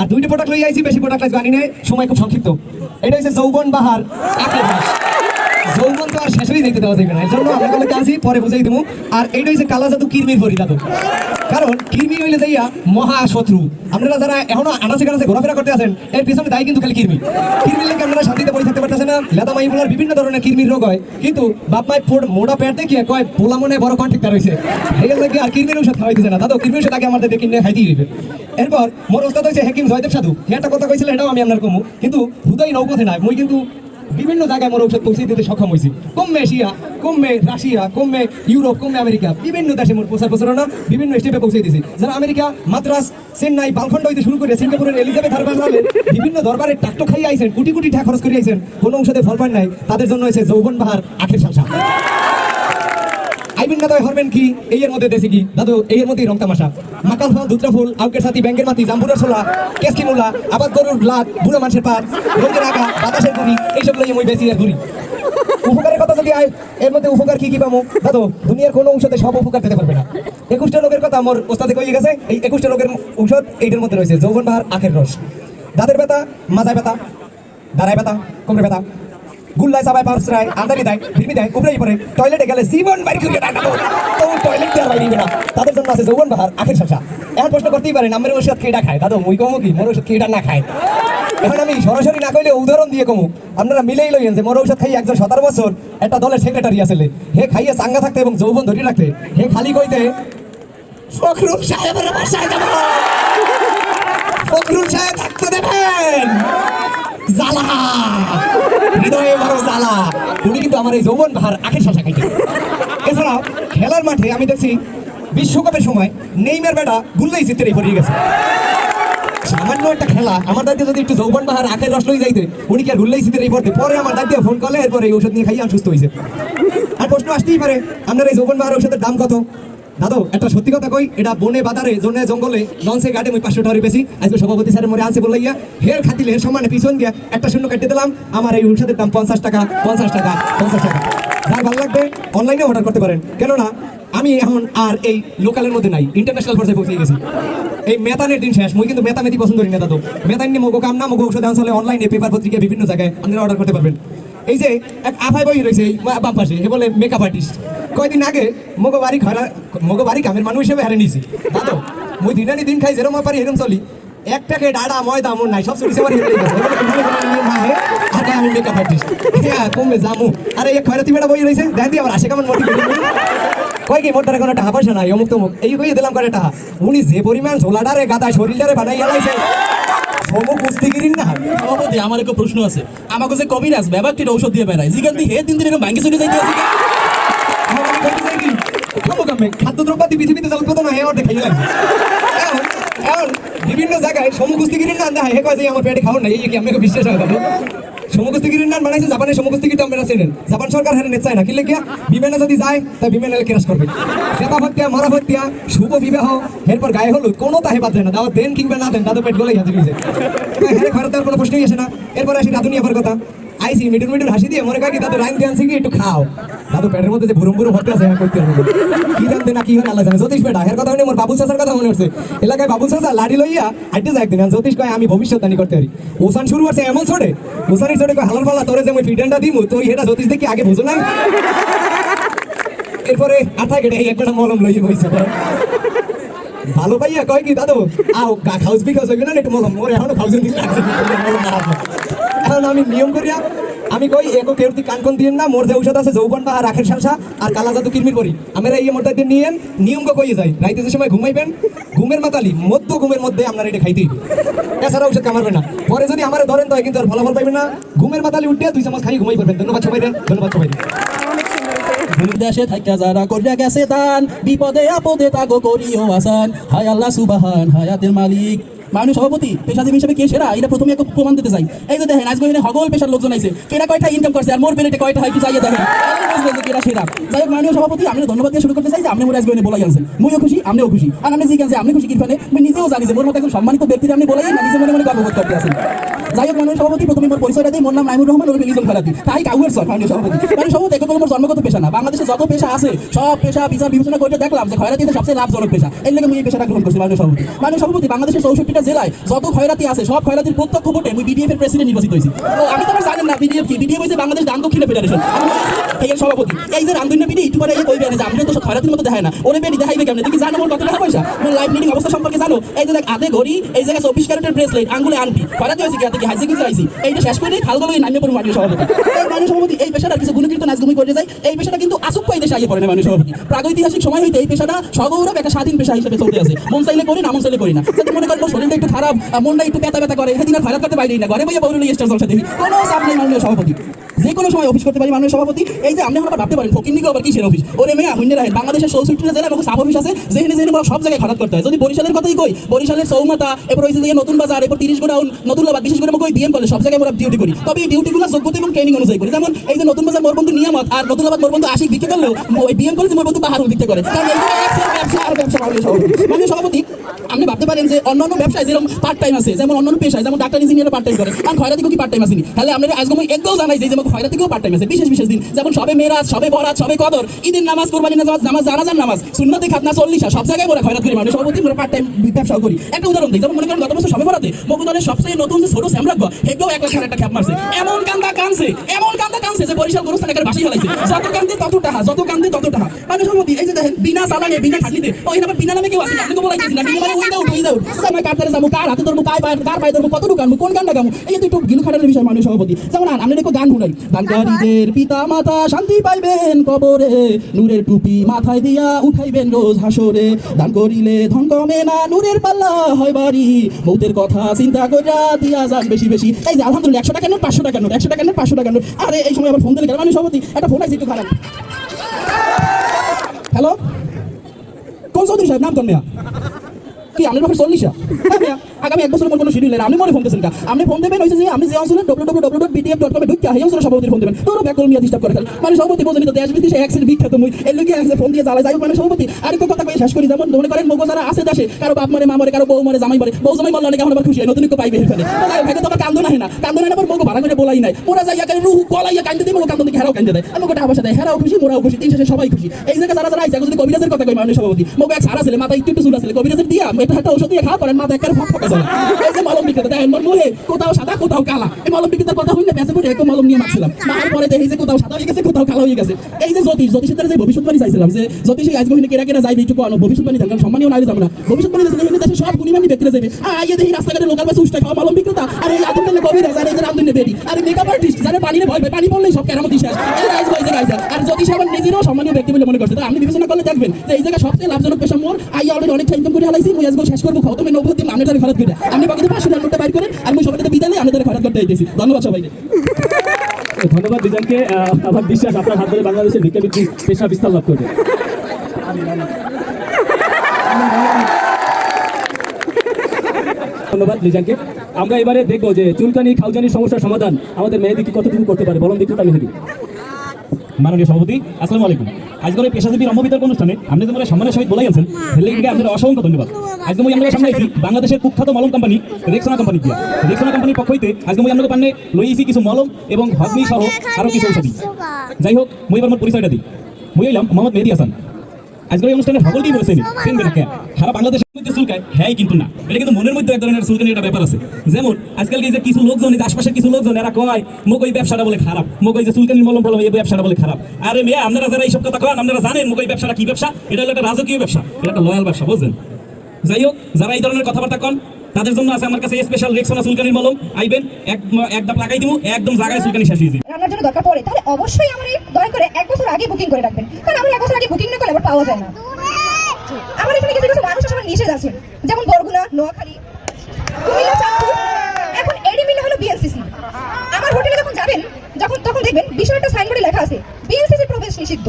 আর দুইটা প্রোডাক্ট লই আইছি, বেশি প্রোডাক্ট জানি না সময় খুব সংক্ষিপ্ত। এটা হচ্ছে যৌবন বাহার যৌবন তো আর শেষেই দেখতে দেওয়া যাবে না এর জন্য আমরা আছি পরে বুঝাই দেবো আর এইটা হচ্ছে কালা জাদু কিরমির ভরি জাদু কারণ কিরমি হইলে যাইয়া মহা শত্রু। আপনারা যারা এখনও আনাচে কানাচে ঘোরাফেরা করতে আছেন, এর পিছনে দায়ী কিন্তু খালি কিরমি কিরমির লেগে আপনারা শান্তিতে পড়ে থাকতে পারতেছে না। লেদা মাই বিভিন্ন ধরনের কিরমির রোগ হয়। কিন্তু বাপ মাই ফোড় মোটা পেট দেখিয়ে কয়, পোলা মনে বড় কন্ট্যাক্ট রয়েছে এই লাগে আর কিরমির ঔষধ খাওয়াই দিছে না। দাদা কিরমির ঔষধ আগে আমাদের দেখি নিয়ে খাইতেই হইবে। এরপর, মোর ওস্তাদ হয়েছে হেকিম জয়দেব সাধু। একটা কথা কইছিল, এটাও আমি আপনার কমু। কিন্তু হুদাই নৌপথে নাই। মই কিন্তু বিভিন্ন জায়গায় মোর ঔষধ পৌঁছে দিতে সক্ষম হয়েছি কমবে এশিয়া কমবে রাশিয়া কমবে ইউরোপ কমবে আমেরিকা, বিভিন্ন দেশে মোর প্রচার প্রচারণা বিভিন্ন স্টেপে পৌঁছে দিয়েছি যারা আমেরিকা, মাদ্রাস, চেন্নাই বালখন্ড হইতে শুরু করে সিঙ্গাপুরের এলিজাবেথ হারবার বিভিন্ন দরবারে টাকটো খাইয়ে আইছেন, কোটি কোটি টাকা খরচ করে আইছেন, কোনো ঔষধে ফল পান নাই, তাদের জন্য হয়েছে যৌবন বাহার আখের শাসা আইবিন গাদায় হরবেন কি? এই এর মধ্যে দেশে কি? দাদু, এই এর মধ্যেই রং তামাশা। মাকাল ফল, দুত্রা ফুল, আউকের সাথী ব্যাংকের মাটি জাম্বুরের ছোলা কেসকি মূলা, আবাদ গরুর লাত বুড়ো মানুষের পাত রঙের আগা বাতাসের গুড়ি, এইসব লইয়ে মই বেশি ঘুরি উপকারের কথা যদি আয়, এর মধ্যে উপকার কি কি পাবো দাদু, দুনিয়ার কোনো ঔষধে সব উপকার পেতে পারবে না। একুশটা রোগের কথা আমার ওস্তাদে কইয়ে গেছে, এই একুশটা রোগের ঔষধ এইটার মধ্যে রয়েছে যৌবন বাহার আখের রস। দাঁতের ব্যথা, মাজায় ব্যথা, দাঁড়ায় ব্যথা, কোমরে ব্যথা। গুল্লায় সবাই পারসরায় আন্দারি দেয় ভিড়মি দেয় উপরেই পরে টয়লেটে গেলে জীবন করিয়ে দেয়। দাদু। তো টয়লেট দেওয়ার বাইরে না তাদের জন্য আছে যৌবন বাহার, আখের শাসা এখন প্রশ্ন করতেই পারেন আমার ওষুধ কেটা খায়? দাদু, মুই কমু কি? মোর ওষুধ কেটা না খায়? এখন আমি সরাসরি না কইলে উদাহরণ দিয়ে কমু। আপনারা মিলেই লইয়েন যে মোর ঔষধ খাই একজন সতেরো বছর একটা দলের সেক্রেটারি আসলে। হে খাইয়ে চাঙ্গা থাকতে এবং যৌবন ধরে রাখতে। হে খালি কইতে, ফখরুল সাহেবের বাসায় যাব। ফখরুল সাহেব থাকতে দেবেন। জ্বালা। উনি কিন্তু আমার এই যৌবন বাহার আখের শাসা খাইছে। এছাড়াও খেলার মাঠে আমি দেখছি বিশ্বকাপের সময় নেইমার বেটা গুল্লাই চিত্রে পড়ে গেছে। সামান্য একটা খেলা আমার দাদিকে যদি একটু যৌবন বাহার আখের রস লই যাইতে, উনি কি আর গুল্লাই চিত্রে পড়তে পরে আমার দাদি ফোন করলে এরপরে এই ওষুধ নিয়ে খাইয়ে আমি সুস্থ হয়েছে আর প্রশ্ন আসতেই পারে, আপনার এই যৌবন বাহার ওষুধের দাম কত? দাদু, একটা সত্যি কথা কই, এটা বনে বাজারে, জনে জঙ্গলে ননসে গার্ডে মই পাঁচশো টাকা বেশি। আজকে সভাপতি স্যারের মরে আনছে বলাইয়া হের খাতিলে, হের সমানে পিছন দিয়া একটা শূন্য কাটতে দিলাম, আমার এই ঔষধের দাম পঞ্চাশ টাকা পঞ্চাশ টাকা পঞ্চাশ টাকা। যার ভালো লাগবে অনলাইনে অর্ডার করতে পারেন। কেননা, আমি এখন আর এই লোকালের মধ্যে নাই ইন্টারন্যাশনাল পর্যায়ে পৌঁছে গেছি। এই মেতানের দিন শেষ, মুই কিন্তু মেতামেতি পছন্দ করি না, দাদু। মেতান নিয়ে মগো কাম না, মগো ঔষধ আনসালে অনলাইনে পেপার পত্রিকা বিভিন্ন জায়গায় আপনারা অর্ডার করতে পারবেন। এই যে এক আফাই বই রয়েছে বাম পাশে এ বলে মেকআপ আর্টিস্ট কয়দিন আগে মগো বাড়ি ঘরা কামের মানুষ হিসেবে হারে নিয়েছি। দাদু, মুই দিনানি দিন খাই যেরকম পারি এরকম চলি। এক প্যাকেট আড়া ময়দা মন নাই, সব চুরি সেবার হেরে গেছে। এবারে কোম্পানি কোম্পানি নিয়ে মা হে আগে আমি মেকআপ আর্টিস্ট হ্যাঁ কমবে জামু আরে, এক খয়রাতি বেটা বই রয়েছে, দেখ দিয়ে আবার আসে কেমন মোটি কয় কি মোটরে কোনো টাকা পয়সা নাই, অমুক তমুক। এই কই দিলাম করে টাকা উনি যে পরিমাণ ঝোলাডারে গাদা শরীরটারে বানাই গেলাইছে কুস্তিগিরির না? সভাপতি আমার একটা প্রশ্ন আছে। আমাকে যে কবিরাজ ব্যাপারটির ঔষধ দিয়ে বেড়ায়? জিগান দিয়ে হে দিন দিন এরকম ভাঙ্গি চলে যাইতে আছে। খাদ্যদ্রব্যাদি পৃথিবীতে জল পেতো না হে খাইয়ে লাগবে। বিভিন্ন জায়গায় সমকুস্তিগিরির না হে কয় যে আমার পেটে খাওয়ার নাই এই কি আমি বিশ্বাস হয় দাদু সমকুস্তিগিরির নাম বানাইছে, জাপানের সমকুস্তিগির তো আপনারা চেনেন জাপান সরকার হ্যাঁ নেচায় না, কি লেখিয়া বিমানে যদি যায় তা বিমানে কেরাস করবে। সেবা ভত্তিয়া মারা ভত্তিয়া শুভ বিবাহ, এরপর গায়ে হলুদ, কোনো তাহে বাদ যায় না। দাওয়া দেন কিংবা না দেন, দাদু পেট গলেই হাজির হয়েছে হেরে খরচ দেওয়ার কোনো প্রশ্নই আসে না। এরপর আসি নিয়ে কথা। আইসি মিডুর মিডুর হাসি দিয়ে মনে কয় কি দাদু রাইন দিয়ে একটু খাও। দাদু পেটের মধ্যে যে ভুরুম ভুরুম ভর্তি আছে হবে। কি জানতে না কি হয় আল্লাহ জানে। জ্যোতিষ বেটা এর কথা শুনে মোর বাবুল চাচার কথা মনে হচ্ছে। এলাকায় বাবুল চাচা লাড়ি লইয়া হাঁটতে যায় একদিন জ্যোতিষ কয়, আমি ভবিষ্যৎবাণী করতে পারি। ওসান শুরু করছে এমন ছোটে। ওসানি ছোটে কয় হালার পাল্লা তোরে যে মই ফিডেন্ডা দিমু, তুই এটা জ্যোতিষ দেখি আগে বুঝো না এরপরে আঠা কেটে একটা মলম লইয়ে বইছে। ভালো পাইয়া কয় কি, দাদু, আও খাউস বি খাউস হইবে না একটু মলম। মোর এখনও খাউস দিন। এখন আমি নিয়ম করিয়া আমি কই একো কেউ তুই কান কোন দিন না, মোর যে ঔষধ আছে, যৌবন বা রাখের শালসা আর কালা জাদু কিরমির করি। আমরা এই মোটা দিন নিয়েন, নিয়ম কইয়ে যাই রাইতে যে সময় ঘুমাইবেন, ঘুমের মাতালি, মধ্য ঘুমের মধ্যে আপনারা এটা খাইতেই। এছাড়া ঔষধ কামারবে না। পরে যদি আমার ধরেন তো কিন্তু আর ফলাফল পাইবেন না। ঘুমের মাতালি উঠে দুই চামচ খাই ঘুমাই পারবেন ধন্যবাদ সবাই ধন্যবাদ সবাই দেশে থাকা যারা করিয়া গেছে দান, বিপদে আপদে তাগো করিও আসান। হায় আল্লাহ সুবাহান, হায়াতের মালিক। মানুষ সভাপতি, পেশাজীবী হিসেবে কে সেরা? এটা প্রথমে একটু প্রমাণ দিতে চাই। এই যে দেখেন আজকে এখানে হগল পেশার লোকজন আইছে। কেনা কয়টা ইনকাম করছে আর মোর পেলেটে কয়টা হয় কি চাইয়ে দেখেন। কেনা সেরা। যাই হোক, মাননীয় সভাপতি, আমি ধন্যবাদ দিয়ে শুরু করতে চাই যে আপনি মোর আজকে এনে বলাই আনছেন। মুইও খুশি আপনিও খুশি। আর আপনি জিজ্ঞাসা আপনি খুশি কিরফানে? আমি নিজেও জানি যে মোর মতো একজন সম্মানিত ব্যক্তির আপনি বলাই না নিজে মনে মনে গর্ববোধ করতে আছেন। যাই হোক, মাননীয় সভাপতি, প্রথমে মোর পরিচয়টা দিই। মোর নাম নাইমুর রহমান ওরফে লিজন খারাতি তাই কাউয়ের সর, মাননীয় সভাপতি। মাননীয় সভাপতি এখন মোর জন্মগত পেশা না। বাংলাদেশে যত পেশা আছে, সব পেশা বিচার বিবেচনা করে দেখলাম যে খয়রাতি সবচেয়ে লাভজনক পেশা। এর লেগে মুই এই পেশাটা গ্রহণ করছি, মাননীয় সভাপতি। মাননীয় সভাপতি, বাংলাদেশের চৌষট্টিটা জেলায় যত খয়রাতি আছে, সব খয়রাতির প্রত্যক্ষ ভোটে মুই বিডিএফ এর প্রেসিডেন্ট নির্বাচিত হয়েছি। তো আমি তো জানেন না বিডিএফ কি? বিডিএফ হচ্ছে বাংলাদেশ দান দক্ষিণ ফেডারেশন এই সভাপতি, এই যে রামদুন্য বিডি একটু পরে এই কইবে যে আমি তো খয়রাতির মতো দেখায় না। ওরে বেডি দেখাইবে কেমনে? তুমি জানো কত টাকা পয়সা? মোর লাইফ মিটিং অবস্থা সম্পর্কে জানো? এই যে দেখ, আধে ঘড়ি, এই জায়গায় চব্বিশ ক্যারেটের ব্রেসলেট আঙ্গুলে আনটি খয়রাতি হয়েছে কি? কি হাইছে কিছু আইছি এইটা শেষ করে খালগুলো নামিয়ে পড়ুন মাননীয় সভাপতি। এই মাননীয় সভাপতি, এই পেশাটা কিছু গুণকীর্তন নাচগুমি করে যায়। এই পেশাটা কিন্তু আসুক পাই দেশে আইয়ে পড়ে না মাননীয় সভাপতি। প্রাগৈতিহাসিক সময় হইতে এই পেশাটা সগৌরব একটা স্বাধীন পেশা হিসেবে চলতে আছে। মন চাইলে করি, না মন চাইলে করি না। যদি মনে করেন শরীরটা একটু খারাপ মনটা একটু পেতা ব্যথা করে। সেদিন আর খয়রাত করতে পারি না। ঘরে বইয়ে বৌরুল স্টার জলসা দেখি কোনো চাপ নেই, মাননীয় সভাপতি। যে কোনো সময় অফিস করতে পারি মাননীয় সভাপতি। এই যে আপনি আবার ভাবতে পারেন, ফকির নিকে আবার কিসের অফিস ওরে মেয়া হুন্ডে রাখেন বাংলাদেশের চৌষট্টিটা জেলা এবং সাব অফিস আছে, যেখানে যেখানে সব জায়গায় খারাপ করতে হয়। যদি বরিশালের কথাই কই, বরিশালের চৌমাতা এরপর ওই যে নতুন বাজার, এরপর তিরিশ গোডাউন, নতুন লাবাদ বিশেষ করে কই বিএম কলেজ সব জায়গায় আমরা ডিউটি করি। তবে এই ডিউটিগুলো যোগ্যতা এবং ট্রেনিং অনুযায়ী করি। যেমন এই যে নতুন বাজার মোরবন্ধু নিয়ামত আর নতুন লাবাদ মোরবন্ধু আশিক বিক্রি করলেও ওই বিএম কলেজ মোরবন্ধু পাহাড় বিক্রি করে। কারণ এই দুটো ব্যবসা আর ব্যবসা মাননীয় সভাপতি, আপনি ভাবতে পারেন যে অন্যান্য ব্যবসায় যেরকম পার্ট টাইম আছে, যেমন অন্যান্য পেশায়, যেমন ডাক্তার ইঞ্জিনিয়ার পার্ট টাইম করে। আর খয়রাতিকেও কি পার্ট টাইম আসেনি। তাহলে আমরা আজকে একদম জানাই যে যেমন খয়রাতিকেও পার্ট টাইম আছে। বিশেষ বিশেষ দিন। যেমন সবে মেরাজ, সবে বরাত, সবে কদর, ঈদের নামাজ কোরবানি নামাজ নামাজ, জানাজার নামাজ, সুন্নতে খাতনা, চল্লিশা, সব জায়গায় মোরা খয়রাত করি মানুষ। সভাপতি মোরা পার্ট টাইম ব্যবসাও করি। একটা উদাহরণ দিই, যেমন মনে করেন গত বছর সবে বরাতে মকুদলের সবচেয়ে নতুন যে ছোট স্যামরাগ হেগেও এক লাখ একটা খ্যাপ মারছে। এমন কান্দা কানছে এমন কান্দা কানছে যে বরিশাল গোরস্থান একের বাসি ফেলাইছে। যত কান্দে তত টাহা, যত কান্দে তত টাহা। মানুষ সভাপতি এই যে দেখেন, বিনা চালানে বিনা খাটলিতে ওই নামে বিনা নামে কেউ না আপনি তো বলাইতেছেন না বিনা মানে ওই দাও আমার কার যাব কার হাতে ধরবো, কার পায়ে ধরবো কত ঢুকানবো কোন গানটা গামো? এই যে একটু গিলু খাটার বিষয় মানুষ সভাপতি। যেমন আমি দেখো গান শুনাই। দানকারীদের পিতা মাতা শান্তি পাইবেন কবরে, নূরের টুপি মাথায় দিয়া উঠাইবেন রোজ হাসরে। দান করিলে ধন কমে না, নূরের পাল্লা হয় বাড়ি। মৌতের কথা চিন্তা কইরা দিয়া যান বেশি বেশি। এই যে আলহামদুলিল্লাহ, একশো টাকা নোট, পাঁচশো টাকা নোট, একশো টাকা নোট, পাঁচশো টাকা নোট। আরে, এই সময় আবার ফোন দিলে কেন? মানুষ সভাপতি, একটা ফোন আছে একটু খারাপ। হ্যালো কোন চৌধুরী সাহেব? নাম কোন মেয়া? কি আপনি বাপের চল্লিশা? আগামী এক বছরের কোনো শিডিউল নেই আপনি মনে ফোন দিয়েছেন আপনি ফোন দেবেন হয়েছে যে আপনি যে অঞ্চলে W W W dot BTF dot কমে ঢুকে এই অঞ্চলে সভাপতি ফোন দেবেন। তোর ব্যাকল মিয়া ডিস্টার্ব করে মানে সভাপতি বোঝেনি তো দেশ বিদেশে অ্যাক্সিডেন্ট বিখ্যাত মুই, এর লোকে এক ফোন দিয়ে জ্বালা যাই মানে সভাপতি আর একটু কথা কয়ে শেষ করি, যেমন মনে করেন, মগো যারা আছে দেশে, কারও বাপ মরে, মা কারও বউ মরে, জামাই মরে, বউ জামাই মরলে অনেক এখন খুশি হয়, নতুন পাইবে এখানে থাকে তো কান্দো না। কান্দো না মগো ভাড়া করে বলাই নাই। ওরা যাই একারে রুহু গলাইয়া কান্দে দিয়ে মগো কান্দো দেখে হেরাও কান্দে দেয়। আর মগো টাকা পয়সা দেয় হেরাও খুশি, মোরাও খুশি, তিন শেষে সবাই খুশি। এই জায়গায় যারা যারা এখন যদি কবিরাজের কথা কই মানে সভাপতি, মগো এক সারা ছেলে মাথা একটু একটু চুল আছে কবিরাজের দিয়া একটা ঔষধ দিয়ে খাওয়া করেন মাথা এই যে মলম বিক্রেতা, দেখেন মোর মুহে কোথাও সাদা, কোথাও কালা। এই বিক্রেতার কথা হইলে বেঁচে মলম নিয়ে মারছিলাম মার পরে দেখি যে কোথাও সাদা হয়ে গেছে, কোথাও কালো হয়ে গেছে। এই যে জ্যোতিষ, জ্যোতিষের যে ভবিষ্যৎবাণী চাইছিলাম যে, জ্যোতিষ আজকে হইলে কেরা কেরা যাইবে একটু ভবিষ্যৎবাণী কারণ সম্মানীয় নাই যাব না। ভবিষ্যৎবাণী এখানে দেশে সব গুণীমানী ব্যক্তিরা যাবে। আর এই দেখি রাস্তাঘাটে লোকাল বাসে উষ্টা খাওয়া মলম বিক্রেতা। আর, এই আদম দিলে কবিরা আর এই যে রামদিনে বেরি আর মেকআপ আর্টিস্ট যারা পানিরে ভয় পানি পড়লেই সব কেরামতি শেষ। এই নিজেরও সম্মানীয় ব্যক্তি বলে মনে করছে। তো আপনি বিবেচনা করলে দেখবেন যে, এই জায়গায় সবচেয়ে লাভজনক পেশা মোর। আই অলরেডি অনেক ইনকাম করে হালাইছি আজকে শেষ করব নব্বই দিন আমি তাহলে খরচ করে আমি বাকি পাঁচশো টাকা নোটটা বাইর করে আমি তাহলে খরচ করতে আইতেছি ধন্যবাদ সবাইকে। ধন্যবাদ দুজনকে আমার বিশ্বাস আপনার হাত ধরে বাংলাদেশের ভিক্ষাবৃত্তি পেশা বিস্তার লাভ করবে। ধন্যবাদ লিজানকে আমরা এবারে দেখব যে চুলকানি খাউজানির সমস্যার সমাধান আমাদের মেহেদি কি কতটুকু করতে পারে। বলুন দেখতে মেহেদি। মাননীয় সভাপতি আসসালামু আলাইকুম। আজকের এই পেশাজীবী রম্য বিতর্ক অনুষ্ঠানে আপনি যে সম্মানের সহিত বলে গেছেন হেলে আপনাদের অসংখ্য ধন্যবাদ। আজকে মই আমরা সামনে বাংলাদেশের কুখ্যাত মলম কোম্পানি রেক্সোনা কোম্পানি দিয়া। রেক্সোনা কোম্পানির পক্ষ হইতে আজকে মই আপনাদের পান্নে লইছি কিছু মলম এবং হজমি সহ আরও কিছু ঔষধি। যাই হোক মই এবার মোর পরিচয়টা দিই। মই হইলাম মোহাম্মদ মেহেদি হাসান। আজকের এই অনুষ্ঠানে সকলকেই বলেছেন সারা বাংলাদেশের যাই হোক, যারা এই ধরনের কথাবার্তা কন, তাদের জন্য আছে আমার কাছে স্পেশাল রেক্সোনা মলম। আইবেন, এক এক লাগাই দিব একদম জায়গায় শেষ হয়ে যাবে জন্য দরকার পড়ে, তাহলে অবশ্যই আমার দয়া করে এক বছর আগে বুকিং করে রাখবেন। কারণ এক বছর আগে বুকিং না করলে পাওয়া যায় না। আমার এখানে কিছু কিছু মানুষ আসলে নিষেধ আছে। যেমন বরগুনা, নোয়াখালী, কুমিল্লা, চাঁদপুর। এখন এডি মিলে হলো বিএনসিসি আমার হোটেলে যখন যাবেন, যখন তখন দেখবেন বিষয়টা সাইনবোর্ডে লেখা আছে বিএনসিসি প্রবেশ নিষিদ্ধ।